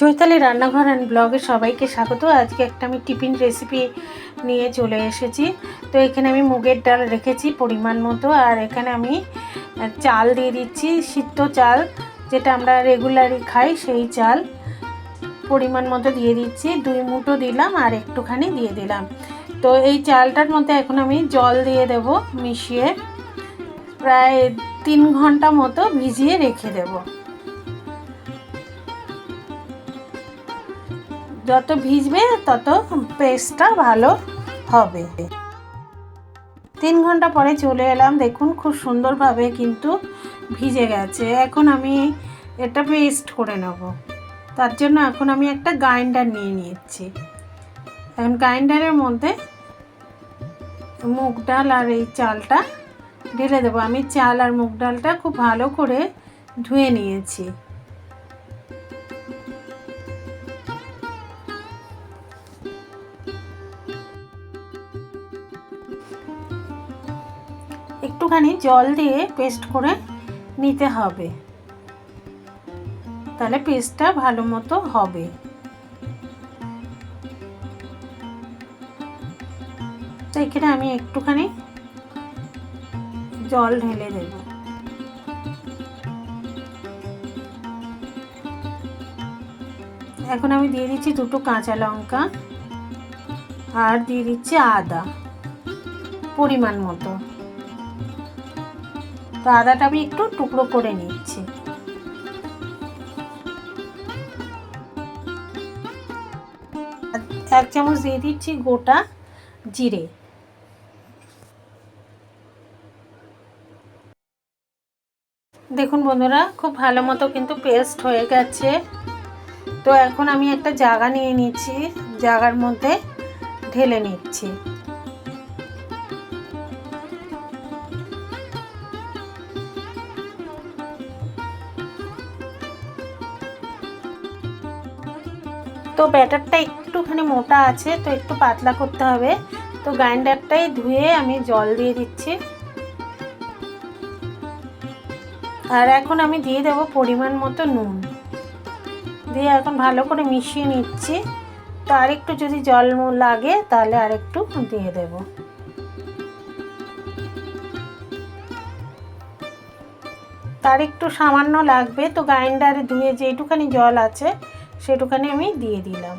চৈতালি রান্নাঘর অ্যান্ড ব্লগে সবাইকে স্বাগত। আজকে একটা আমি টিফিন রেসিপি নিয়ে চলে এসেছি। তো এখানে আমি মুগের ডাল রেখেছি পরিমাণ মতো, আর এখানে আমি চাল দিয়ে দিচ্ছি, সিদ্ধ চাল, যেটা আমরা রেগুলারই খাই, সেই চাল পরিমাণ মতো দিয়ে দিচ্ছি। দুই মুঠো দিলাম আর একটুখানি দিয়ে দিলাম। তো এই চালটার মধ্যে এখন আমি জল দিয়ে দেব, মিশিয়ে প্রায় তিন ঘণ্টা মতো ভিজিয়ে রেখে দেবো। যত ভিজবে তত পেস্টটা ভালো হবে। তিন ঘণ্টা পরে চলে এলাম। দেখুন, খুব সুন্দরভাবে কিন্তু ভিজে গেছে। এখন আমি এটা পেস্ট করে নেব। তার জন্য এখন আমি একটা গ্রাইন্ডার নিয়ে নিচ্ছি এখন গ্রাইন্ডারের মধ্যে মুগ ডাল আর এই চালটা ঢেলে দেবো। আমি চাল আর মুগ ডালটা খুব ভালো করে ধুয়ে নিয়েছি। একটুখানি জল দিয়ে পেস্ট করে নিতে হবে। তাহলে পেস্টটা ভালো মতো হবে। তো এখানে আমি একটুখানি জল ঢেলে দেব। এখন আমি দিয়ে দিচ্ছি দুটো কাঁচা লঙ্কা আর দিয়ে দিচ্ছি আদা, পরিমাণ মতো। তো আদাটা আমি একটু টুকরো করে নিচ্ছি। এক চামচ দিয়ে দিচ্ছি গোটা জিরে। দেখুন বন্ধুরা, খুব ভালো মতো কিন্তু পেস্ট হয়ে গেছে। তো এখন আমি একটা জায়গা নিয়ে নিচ্ছি জায়গার মধ্যে ঢেলে নিচ্ছি। তো ব্যাটারটা একটুখানি মোটা আছে, তো একটু পাতলা করতে হবে। তো গ্রাইন্ডারটাই ধুয়ে আমি জল দিয়ে দিচ্ছি। আর এখন আমি দিয়ে দেবো পরিমাণ মতো নুন। দিয়ে এখন ভালো করে মিশিয়ে নিচ্ছি। তো আরেকটু যদি জল লাগে, তাহলে আরেকটু দিয়ে দেব। তার একটু সামান্য লাগবে, তো গ্রাইন্ডারে ধুয়ে যেটুখানি জল আছে সেটুখানি আমি দিয়ে দিলাম।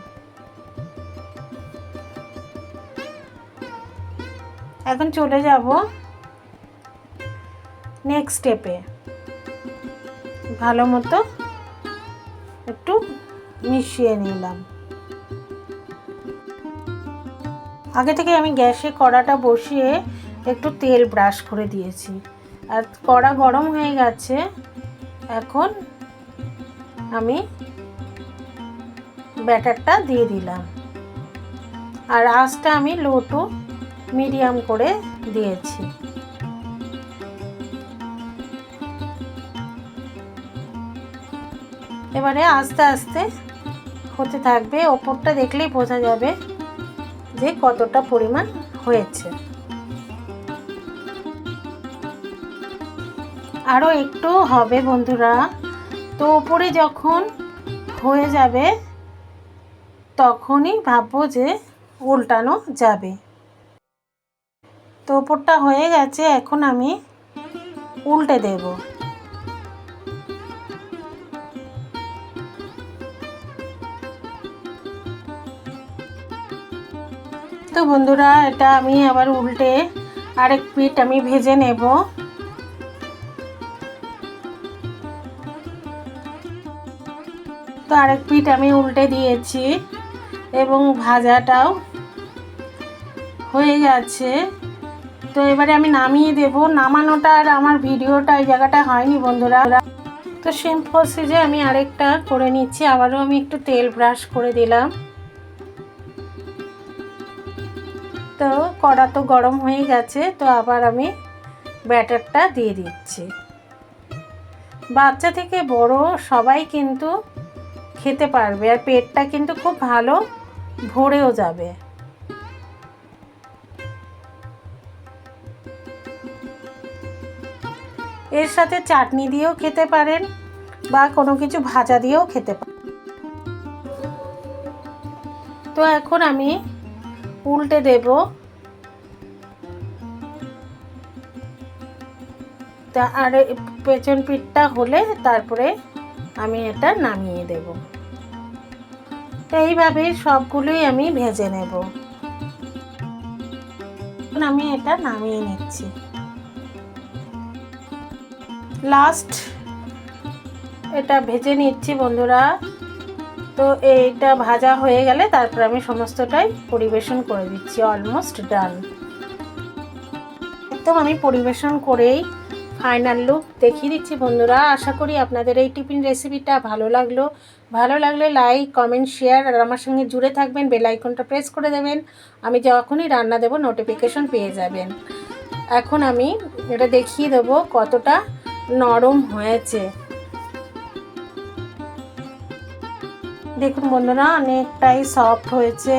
এখন চলে যাব নেক্সট স্টেপে ভালো মতো একটু মিশিয়ে নিলাম। আগে থেকে আমি গ্যাসে কড়াটা বসিয়ে একটু তেল ব্রাশ করে দিয়েছি। আর কড়া গরম হয়ে গেছে, এখন আমি ব্যাটারটা দিয়ে দিলাম। আর আঁচটা আমি লো টু মিডিয়াম করে দিয়েছি। এবারে আস্তে আস্তে হতে থাকবে, ওপরটা দেখলেই বোঝা যাবে যে কতটা পরিমাণ হয়েছে। আরও একটু হবে বন্ধুরা, তো ওপরে যখন হয়ে যাবে তখনই ভাববো যে উল্টানো যাবে। তো ওপরটা হয়ে গেছে, এখন আমি উল্টে দেব। তো বন্ধুরা, এটা আমি আবার উল্টে আরেক পিঠ আমি ভেজে নেব। তো আরেক পিঠ আমি উল্টে দিয়েছি। এবং ভাজাটাও হয়ে গেছে। তো এবারে আমি নামিয়ে দেব। নামানোটা আর আমার ভিডিওটা এই জায়গাটা হয়নি বন্ধুরা। তো সেম প্রসেসে আমি আরেকটা করে নিচ্ছি। আবারও আমি একটু তেল ব্রাশ করে দিলাম। তো কড়া তো গরম হয়ে গেছে। তো আবার আমি ব্যাটারটা দিয়ে দিচ্ছি। বাচ্চা থেকে বড় সবাই কিন্তু খেতে পারবে। আর পেটটা কিন্তু খুব ভালো ভরেও যাবে। এর সাথে চাটনি দিয়েও খেতে পারেন বা কোনো কিছু ভাজা দিয়েও খেতে পারেন। তো এখন আমি উল্টে দেব। তা আর পেছন পিঠটা হলে তারপরে আমি এটা নামিয়ে দেব। তো এইভাবে সবগুলোই আমি ভেজে নেব। আমি এটা নামিয়ে নিচ্ছি। লাস্ট এটা ভেজে নিচ্ছি বন্ধুরা। তো এইটা ভাজা হয়ে গেলে তারপর আমি সমস্তটাই পরিবেশন করে দিচ্ছি অলমোস্ট ডান একদম আমি পরিবেশন করেই ফাইনাল লুক দেখিয়ে দিচ্ছি বন্ধুরা। আশা করি আপনাদের এই টিফিন রেসিপিটা ভালো লাগল। ভালো লাগলে লাইক, কমেন্ট, শেয়ার আর আমার সঙ্গে জুড়ে থাকবেন, বেল আইকনটা প্রেস করে দেবেন। আমি যখনই রান্না দেবো নোটিফিকেশন পেয়ে যাবেন। এখন আমি এটা দেখিয়ে দেবো কতটা নরম হয়েছে। দেখুন বন্ধুরা, অনেকটাই সফট হয়েছে।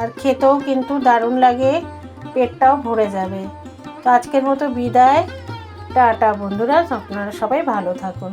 আর খেতেও কিন্তু দারুণ লাগে। পেটটাও ভরে যাবে। তো আজকের মতো বিদায়। টাটা বন্ধুরা আপনারা সবাই ভালো থাকুন।